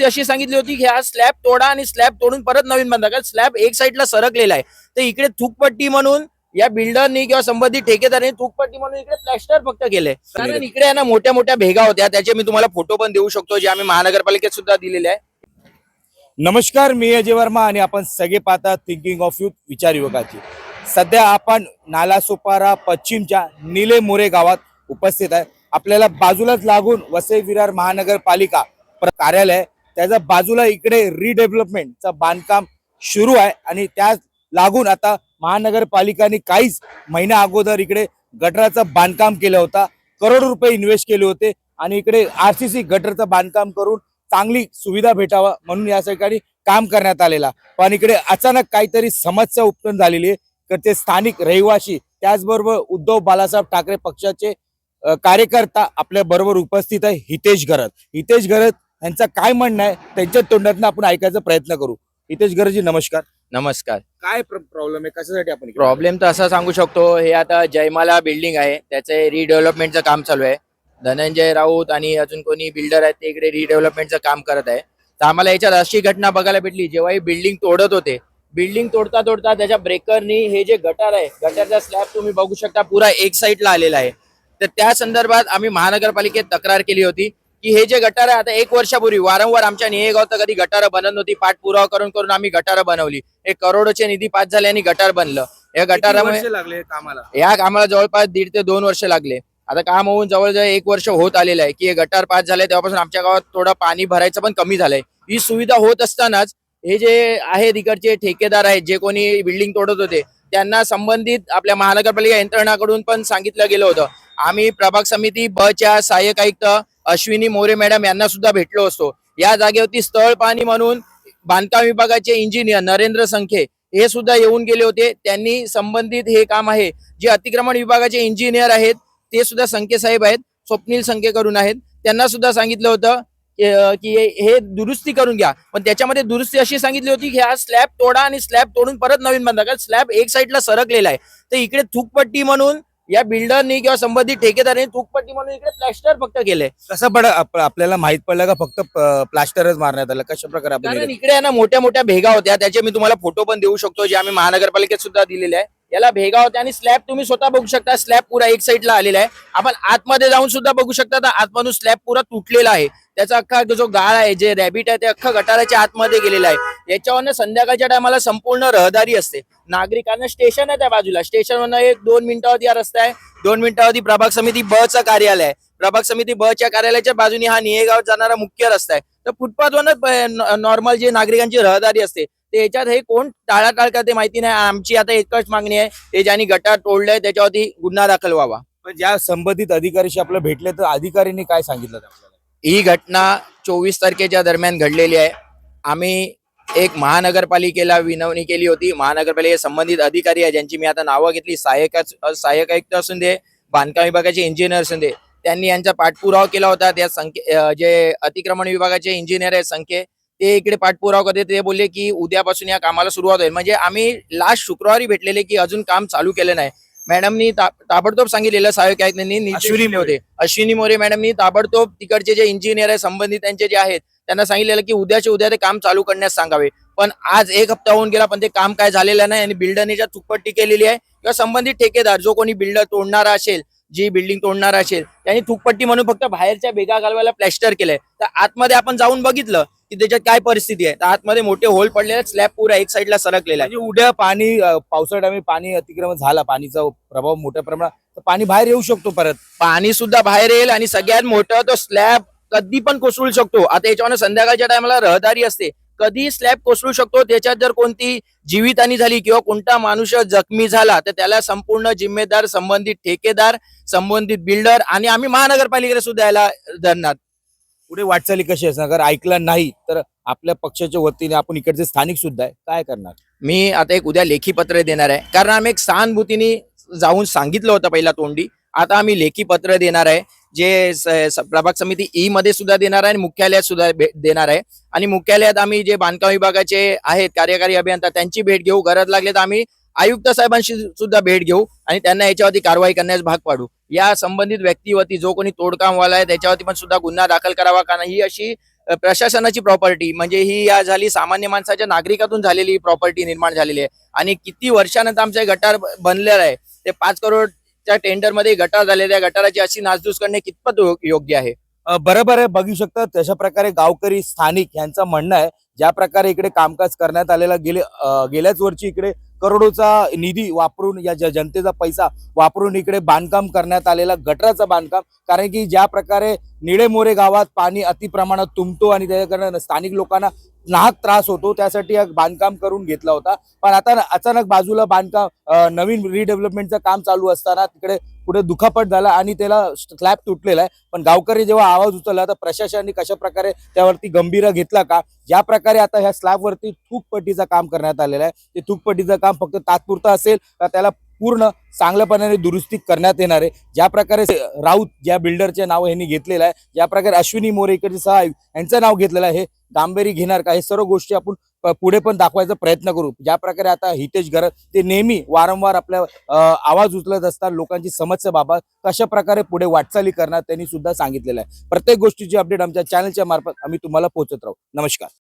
दुरुस्ती अशी सांगितली होती की हा स्लॅब तोडा आणि स्लॅब तोडून परत नवीन बांधा कारण स्लॅब एक साईडला सरकलेला आहे. तर इकडे थूकपट्टी म्हणून या बिल्डरनी किंवा संबंधित ठेकेदारांनी थूकपट्टी म्हणून इकडे प्लॅस्टर फक्त केलंय. कारण इकडे आहे ना मोठ्या मोठ्या भेगा होत्या. त्याचे मी तुम्हाला फोटो पण देऊ शकतो जे आम्ही महानगरपालिकेत सुद्धा दिलेले आहे. नमस्कार मी अजय वर्मा आणि आपण सगळे पाहता थिंकिंग ऑफ युथ विचार युवकाची. सध्या आपण नालासोपारा पश्चिमच्या निले मोरे गावात उपस्थित आहे. आपल्याला बाजूलाच लागून वसई विरार महानगरपालिका कार्यालय. त्याच्या बाजूला इकडे रिडेव्हलपमेंटचं बांधकाम सुरू आहे आणि त्या लागून आता महानगरपालिकाने काहीच महिना अगोदर इकडे गटराचं बांधकाम केलं होतं. करोड रुपये इन्व्हेस्ट केले होते आणि इकडे आर सी सी गटरचं बांधकाम करून चांगली सुविधा भेटावा म्हणून या ठिकाणी काम करण्यात आलेला पण इकडे अचानक काहीतरी समस्या उत्पन्न झालेली आहे. तर ते स्थानिक रहिवासी त्याचबरोबर उद्धव बालासाहेब ठाकरे पक्षाचे कार्यकर्ता आपल्या बरोबर उपस्थित आहे हितेश गरत हितेश गरत यांचं काय म्हणणं आहे त्यांच्या तोंडातून आपण ऐकायचा प्रयत्न करू. हितेश गरजी नमस्कार. नमस्कार. काय प्रॉब्लेम आहे? कशासाठी आपण प्रॉब्लेम तर असा सांगू शकतो हे आता जयमाला बिल्डिंग आहे त्याचे रिडेव्हलपमेंटचं काम चालू आहे. धनंजय राऊत आणि अजून कोणी बिल्डर आहेत ते इकडे रिडेव्हलपमेंटचं काम करत आहे. तर आम्हाला याच्यात अशी घटना बघायला भेटली जेव्हा ही बिल्डिंग तोडत होते. बिल्डिंग तोडता तोडता त्याच्या ब्रेकरनी हे जे गटार आहे गटारचा स्लॅब तुम्ही बघू शकता पुरा एक साईडला आलेला आहे. तर त्या संदर्भात आम्ही महानगरपालिकेत तक्रार केली होती. की हे जे गटार आहे आता एक वर्षापूर्वी वारंवार आमच्या नियेगाव तर कधी गटारं बनत नव्हती पाठपुरावा करून करून आम्ही गटारं बनवली. एक करोडोचे निधी पास झाले आणि गटार बनलं. या गटारामुळे लागले कामाला? या कामाला जवळपास दीड ते दोन वर्ष लागले. आता काम होऊन जवळजवळ एक वर्ष होत आलेलं आहे की हे गटार पास झालंय तेव्हापासून आमच्या गावात थोडं पाणी भरायचं पण कमी झालंय. ही सुविधा होत असतानाच हे जे आहेत इकडचे ठेकेदार आहेत जे कोणी बिल्डिंग तोडत होते त्यांना संबंधित आपल्या महानगरपालिका यंत्रणाकडून पण सांगितलं गेलं होतं. आम्ही प्रभाग समिती ब च्या सहाय्यक आयुक्त अश्विनी मोरे मॅडम यांना सुद्धा भेटलो असतो. या जागेवरती स्थळ पाणी म्हणून बांधकाम विभागाचे इंजिनियर नरेंद्र संखे हे सुद्धा येऊन गेले होते. त्यांनी संबंधित हे काम आहे. जे अतिक्रमण विभागाचे इंजिनियर आहेत ते सुद्धा संखे साहेब आहेत स्वप्नील संखे करून आहेत. त्यांना सुद्धा सांगितलं होतं की हे- दुरुस्ती करून घ्या. पण त्याच्यामध्ये दुरुस्ती अशी सांगितली होती की हा स्लॅब तोडा आणि स्लॅब तोडून परत नवीन बांधा. कारण स्लॅब एक साईडला सरकलेला आहे. तर इकडे थुकपट्टी म्हणून या बिल्डरनी किंवा संबंधित ठेकेदारांनी थूकपट्टी म्हणून इकडे प्लॅस्टर फक्त केलंय कसं पड आप- आपल्याला माहीत पडलं का फक्त प- प्लास्टरच मारण्यात आलं? कशा प्रकारे आपण कारण इकडे- इकडे आहे ना मोठ्या मोठ्या भेगा होत्या. त्याचे मी तुम्हाला फोटो पण देऊ शकतो जे आम्ही महानगरपालिकेत सुद्धा दिलेले आहे. याला भेगा होत्या आणि स्लॅब तुम्ही स्वतः बघू शकता स्लॅब पुरा एक साईडला आलेला आहे. आपण आतमध्ये जाऊन सुद्धा बघू शकता तर आतमधून स्लॅब पुरा तुटलेला आहे. त्याचा अख्खा जो गाळ आहे जे रॅबिट आहे ते अख्खा गटाराच्या आतमध्ये गेलेला आहे. याच्यावरनं संध्याकाळच्या टायमाला संपूर्ण रहदारी असते. नागरिकांना स्टेशन आहे त्या बाजूला. स्टेशनवरनं एक दोन मिनिटावरती हा रस्ता आहे. दोन मिनिटावरती प्रभाग समिती ब चं कार्यालय आहे. प्रभाग समिती ब च्या कार्यालयाच्या बाजूने हा नियेगाव जाणारा मुख्य रस्ता आहे. तर फुटपाथवरच नॉर्मल जे नागरिकांची रहदारी असते ते याच्यात हे कोण टाळाटाळ करते माहिती नाही. आमची आता एकच मागणी आहे. ते ज्यांनी गटार तोडलंय त्याच्यावरती गुन्हा दाखल व्हावा. पण ज्या संबंधित अधिकारीशी आपल्याला भेटले तर अधिकाऱ्यांनी काय सांगितलं आपल्याला ही घटना चोवीस तारखेच्या दरम्यान घडलेली आहे. आम्ही एक महानगरपालिकेला विनवणी केली होती. महानगरपालिके संबंधित अधिकारी आहे ज्यांची मी आता नावं घेतली. सहाय्यक सहाय्यक आयुक्त असून दे बांधकाम विभागाचे इंजिनियर असून दे त्यांनी यांचा पाठपुरावा केला होता. त्या संख्ये अं, जे अतिक्रमण विभागाचे इंजिनियर आहेत संख्ये ते इकडे पाठपुरावा करते ते बोलले की उद्यापासून या कामाला सुरुवात होईल. म्हणजे आम्ही लास्ट शुक्रवारी भेटलेले की अजून काम चालू केलं नाही. मॅडमनी ताबडतोब सांगितलेलं सहाय्यक आयुक्तांनी अश्विनी होते. अश्विनी मोरे मॅडमनी ताबडतोब तिकडचे जे इंजिनियर आहे संबंधित त्यांचे जे आहेत त्यांना सांगितलेलं की उद्याच्या उद्या ते काम चालू करण्यास सांगावे. पण आज एक हप्ता होऊन गेला पण ते काम काय झालेलं नाही आणि बिल्डरने ज्या चुकपट्टी केलेली आहे किंवा संबंधित ठेकेदार जो कोणी बिल्डर तोडणारा असेल जी बिल्डिंग तोडणारा असेल त्यांनी थुकपट्टी म्हणून फक्त बाहेरच्या भेगा घालवायला प्लॅस्टर केलंय. तर आतमध्ये आपण जाऊन बघितलं की त्याच्यात काय परिस्थिती आहे? तर आतमध्ये मोठे होल पडलेले स्लॅब पुरा एक साईडला सरकलेला आहे. म्हणजे उद्या पाणी अ, पावसाळ्यामध्ये पाणी अतिक्रमण झाला पाणीचा प्रभाव मोठ्या प्रमाणात तर पाणी बाहेर येऊ शकतो परत. पाणी सुद्धा बाहेर येईल आणि सगळ्यात मोठं तो स्लॅब कधी पण कोसळू शकतो. आता याच्यावर संध्याकाळच्या टायमाला रहदारी असते. कधी स्लॅब कोसळू शकतो? त्याच्यात जर कोणती जीवितहानी झाली किंवा कोणता माणूस जखमी झाला तर त्याला संपूर्ण जिम्मेदार संबंधित ठेकेदार संबंधित बिल्डर आणि आम्ही महानगरपालिकेला सुद्धा याला धरणार. पुढे वाटचाली कशी असणार? जर ऐकलं नाही तर आपल्या पक्षाच्या वतीने आपण इकडचे स्थानिक सुद्धा आहे. काय करणार? मी आता एक उद्या लेखी पत्र देणार आहे. कारण आम्ही एक सहानुभूतीने जाऊन सांगितलं होतं पहिला तोंडी. आता आम्ही लेखी पत्र देणार आहे. जे प्रभाग समिती ई मध्ये सुद्धा देणार आहे आणि मुख्यालयात सुद्धा देणार आहे. आणि मुख्यालयात आम्ही जे बांधकाम विभागाचे आहेत कार्यकारी अभियंता त्यांची भेट घेऊ. गरज लागले तर आम्ही आयुक्त साहेबांशी सुद्धा भेट घेऊ आणि त्यांना याच्यावरती कारवाई करण्यास भाग पाडू. या संबंधित व्यक्तीवरती जो कोणी तोडकामवाला आहे त्याच्यावरती पण सुद्धा गुन्हा दाखल करावा. कारण ही अशी प्रशासनाची प्रॉपर्टी म्हणजे ही या झाली सामान्य माणसाच्या नागरिकातून झालेली प्रॉपर्टी निर्माण झालेली आहे. आणि किती वर्षानंतर आमचं गटार बनलेलं आहे ते पाच करोडच्या टेंडरमध्ये गटार झालेल्या आहे. गटाराची अशी नासधूस करणे कितपत योग्य आहे? बरोबर आहे. बघू शकता तशा प्रकारे गावकरी स्थानिक यांचं म्हणणं आहे ज्या प्रकारे इकडे कामकाज करण्यात आलेलं गेले गेल्याच वर्षी इकडे करोडोचा निधी वापरून या जनतेचा पैसा वापरून इकडे बांधकाम करण्यात आलेला गटराचं बांधकाम. कारण की ज्या प्रकारे निळेमोरे गावात पाणी अतिप्रमाणात तुंबतो आणि त्याच्याकडनं स्थानिक लोकांना नाहक त्रास होतो त्यासाठी बांधकाम करून घेतला होता. पण आता अचानक बाजूला बांधकाम नवीन रिडेव्हलपमेंटचं काम चालू असताना तिकडे पुढे दुखापट झाला आणि त्याला स्लॅब तुटलेला आहे. पण गावकरी जेव्हा आवाज उचलला तर प्रशासनाने कशा प्रकारे त्यावरती गंभीर घेतला का? ज्या प्रकारे आता ह्या स्लॅबवरती थूकपट्टीचं काम करण्यात आलेलं आहे. ते थूकपट्टीचं काम फक्त तात्पुरतं असेल का? त्याला पूर्ण चांगल्यापणाने दुरुस्ती करण्यात येणार आहे. ज्या प्रकारे राऊत ज्या बिल्डरचे नाव यांनी घेतलेलं आहे ज्या प्रकारे अश्विनी मोरे इकडचे सहा यांचं नाव घेतलेलं आहे गांभीर्य घेणार का? हे सर्व गोष्टी आपण पुढे पण दाखवायचा प्रयत्न करू. ज्या प्रकारे आता हितेश गरज ते नेहमी वारंवार आपल्या आवाज उचलत असतात लोकांची समस्या बाबत कशा प्रकारे पुढे वाटचाली करणार त्यांनी सुद्धा सांगितलेलं आहे. प्रत्येक गोष्टीची अपडेट आमच्या चॅनलच्या मार्फत आम्ही तुम्हाला पोहोचत राहू. नमस्कार.